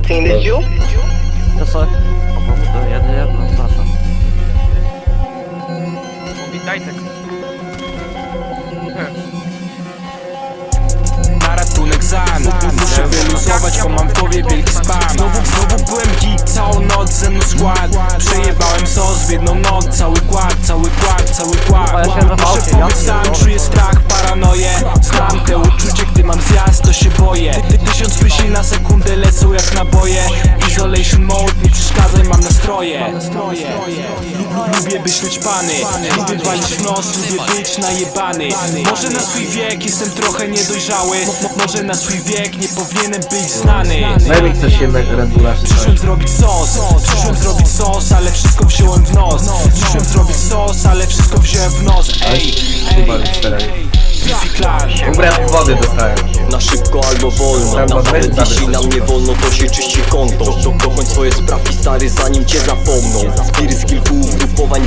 14 is you? To co? O, pomóż, to jedno, jedno, przepraszam. Witaj tak. Na ratunek zan Muszę wyluzować, bo mam w głowie wielki spam Znowu, znowu byłem geek, całą noc ze mną skład Przejebałem sos w jedną noc Cały kład, cały kład, cały kład Muszę pomóc sam, czuję lecą jak naboje. Isolation mode, nie przeszkadzaj, mam nastroje. Lubię być naćpany, lubię walić w nos, lubię być najebany. Może na swój wiek jestem trochę niedojrzały. Mo, mo, Może na swój wiek nie powinienem być znany. Daj mi ktoś coś. Przyszłem zrobić sos, przyszłem zrobić sos, ale wszystko wziąłem w nos. Przyszłem zrobić sos, ale wszystko wziąłem w nos. Ej, Chyba ej, czterech wody. Na szybko albo wolno. Naprawdę jeśli nam nie wolno to się czyści konto. Dokończ swoje sprawki stary zanim cię zapomną. Spiry z kilku ugrupowań